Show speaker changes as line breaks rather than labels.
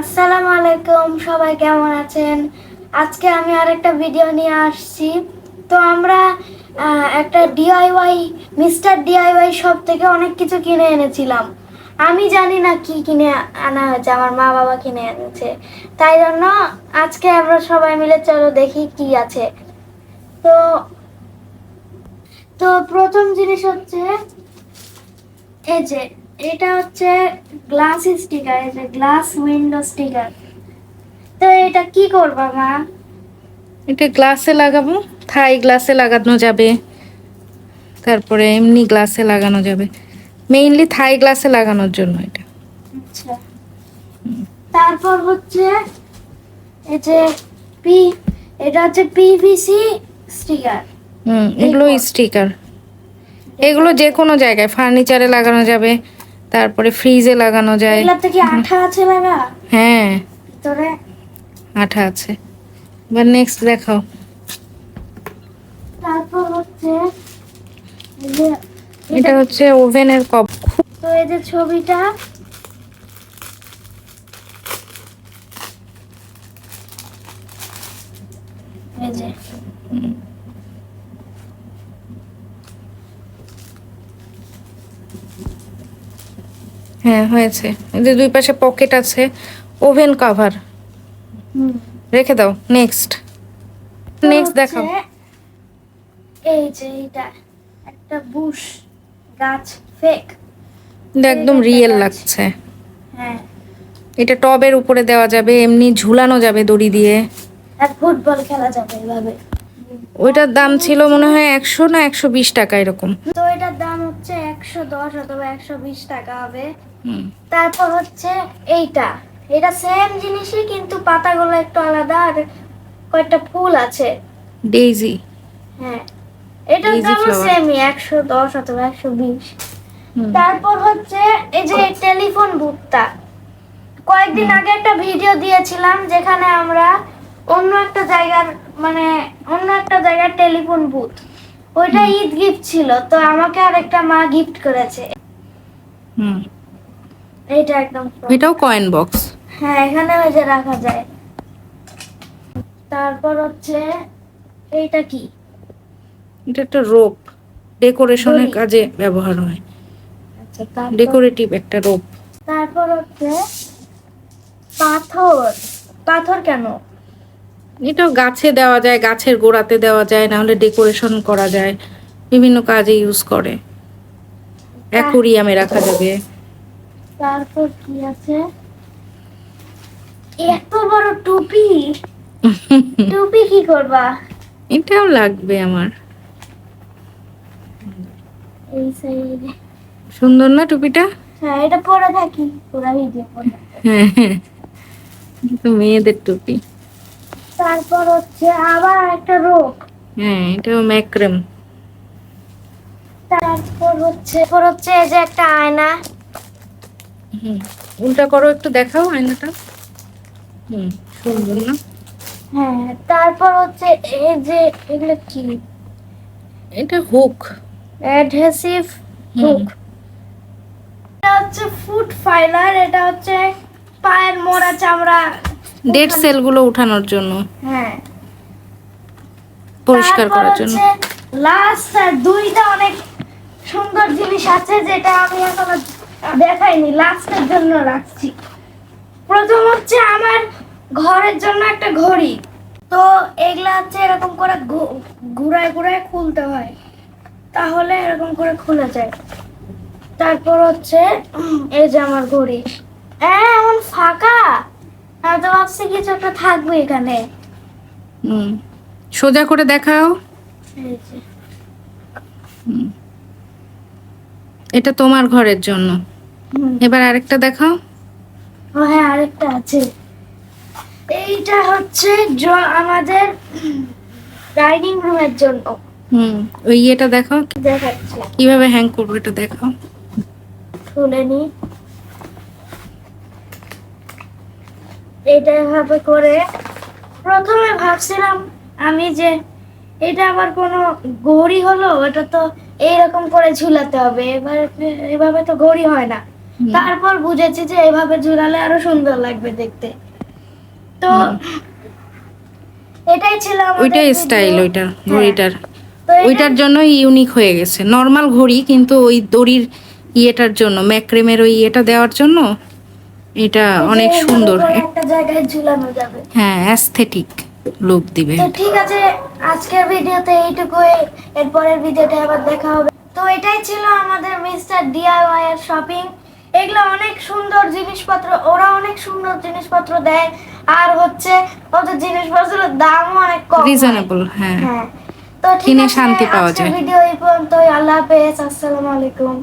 আসসালামু আলাইকুম, সবাই কেমন আছেন? আজকে আমি আরেকটা ভিডিও নিয়ে আসছি। তো আমরা একটা ডিআইওয়াই মিস্টার ডিআইওয়াই শপ থেকে অনেক কিছু কিনে এনেছিলাম। আমি জানি না কি কিনে আনা হয়েছে, আমার মা বাবা কিনে এনেছে। তাই জন্য আজকে আমরা সবাই মিলে চলো দেখি কি আছে। তো তো প্রথম জিনিস হচ্ছে, এই যে এটা হচ্ছে গ্লাস স্টিকার যে গ্লাস উইন্ডো স্টিকার তো এটা কি করবা মা?
এটা গ্লাসে লাগাবো থাই গ্লাসে লাগানো যাবে। তারপরে এমনি গ্লাসে লাগানো যাবে। মেইনলি থাই গ্লাসে লাগানোর জন্য এটা।
আচ্ছা। তারপর হচ্ছে এই যে পি এটা হচ্ছে পিভিসি স্টিকার
হুম এগুলো স্টিকার এগুলো যে কোনো জায়গায় ফার্নিচারে লাগানো যাবে। তারপরে ফ্রিজে লাগানো যায়।
কি আঠা আছে লাগা
হ্যাঁ। আঠা আছে। এবার নেক্সট দেখাও।
তারপর হচ্ছে
এটা হচ্ছে ওভেনের কপ
তো এই যে ছবিটা। এই যে।
হ্যাঁ হয়েছে। এদের দুই পাশে পকেট আছে ওভেন কভার রেখে দাও নেক্সট নেক্সট দেখাও।
এই যে এটা একটা বুশ গাছ ফেক
একদম রিয়েল লাগছে।
হ্যাঁ।
এটা টবের উপরে দেওয়া যাবে এমনি ঝুলানো যাবে দড়ি দিয়ে।
আর ফুটবল খেলা যাবে এভাবে।
ওইটার দাম ছিল মনে হয় একশো না একশো বিশ টাকা এরকম।
তো একশো দশ অথবা একশো বিশ টাকা হবে। তারপর হচ্ছে এইটা। এটা সেম জিনিসই কিন্তু পাতাগুলো একটু আলাদা আর কয়েকটা ফুল আছে।
ডেইজি
হ্যাঁ। দাম সেমই একশো দশ অথবা একশো বিশ। তারপর হচ্ছে এই যে টেলিফোন বুথটা কয়েকদিন আগে একটা ভিডিও দিয়েছিলাম যেখানে আমরা অন্য একটা জায়গার মানে অন্য একটা জায়গার টেলিফোন বুথ ওইটা ঈদ গিফট ছিল তো আমাকে আর একটা মা গিফট করেছে।
হুম।
এইটা একদম
এটাও কয়েন বক্স
হ্যাঁ এখানে ওই যে রাখা যায়। তারপর হচ্ছে এইটা কি?
এটা একটা রোপ ডেকোরেশনের কাজে ব্যবহার হয়।
আচ্ছা
ডেকোরেটিভ একটা রোপ
তারপর হচ্ছে পাথর। পাথর কেন?
এটাও গাছে দেওয়া যায় গাছের গোড়াতে দেওয়া যায় না হলে ডেকোরেশন করা যায়। বিভিন্ন কাজে ইউজ করে। অ্যাকুরিয়ামে রাখা যাবে।
তারপর কি আছে? এত বড় টুপি! টুপি কি করবা?
এটাও লাগবে আমার।
এই সাইডে
সুন্দর না টুপিটা?
হ্যাঁ এটা পরে থাকি। পুরা ভিডিও পরে।
হ্যাঁ হ্যাঁ। মেয়েদের টুপি।
তারপর হচ্ছে আবার একটা রোপ
হ্যাঁ এটাও ম্যাক্রেম।
তারপর হচ্ছে তারপর হচ্ছে এই যে একটা আয়না।
হুম উল্টা করো একটু দেখাও আয়নাটা। হুম সুন্দর না?
হ্যাঁ তারপর হচ্ছে এই যে এগুলো কি?
এটা হুক।
Adhesive hook. এটা হচ্ছে ফুড ফাইলার এটা হচ্ছে পায়ের মোড়া চামড়া।
ডেড সেলগুলো উঠানোর জন্য।
হ্যাঁ।
পরিষ্কার করার জন্য।
লাস্ট দুইটা অনেক সুন্দর জিনিস আছে যেটা আমি এখনও দেখাইনি। লাস্টের জন্য রাখছি। প্রথম হচ্ছে আমার ঘরের জন্য একটা ঘড়ি। তো এগুলা হচ্ছে এরকম করে ঘুরায় ঘুরায় খুলতে হয়। তাহলে এরকম করে খুলে যায়। তারপর হচ্ছে এই যে আমার ঘড়ি। হ্যাঁ এমন ফাঁকা। আমি তো ভাবছি কিছু একটা থাকবে এখানে।
হুম সোজা করে দেখাও। এটা তোমার ঘরের জন্য। এবার আরেকটা দেখাও।
ও হ্যাঁ আরেকটা আছে। এইটা হচ্ছে আমাদের ডাইনিং রুমের জন্য।
হুম ওই ইয়েটা দেখাও।
দেখাচ্ছে।
কীভাবে হ্যাং করব এটা দেখাও।
খুলে নি এটা এভাবে করে প্রথমে ভাবছিলাম আমি যে এটা আবার কোনো ঘড়ি হলো এটা তো এইরকম করে ঝুলাতে হবে। এবার এভাবে তো ঘড়ি হয় না। তারপর বুঝেছি যে এইভাবে ঝুলালে আরও সুন্দর লাগবে দেখতে। তো এটাই ছিল
ওইটাই স্টাইল ওইটার
হ্যাঁ।
ঘড়িটার ওইটার জন্য ইউনিক হয়ে গেছে। নর্মাল ঘড়ি কিন্তু ওই দড়ির ইয়েটার জন্য ম্যাক্রেমের ওই ইয়েটা দেওয়ার জন্য এটা অনেক সুন্দর।
একটা জায়গায় ঝুলানো যাবে।
হ্যাঁ অ্যাস্থেটিক লুক দিবে।
তো ঠিক আছে আজকের ভিডিওতে এইটুকুই। এরপরের ভিডিওতে আবার দেখা হবে। তো এটাই ছিল আমাদের মিস্টার ডিআইওয়াই এর শপিং এগুলো অনেক সুন্দর জিনিসপত্র ওরা অনেক সুন্দর জিনিসপত্র দেয়। আর হচ্ছে ওদের জিনিসপত্রের দামও অনেক কম।
রিজনেবল হ্যাঁ।
হ্যাঁ। তো ঠিক আছে,
শান্তি পাওয়া যায়।
ভিডিও এই পর্যন্তই। আল্লাহ হাফেজ আসসালামু আলাইকুম।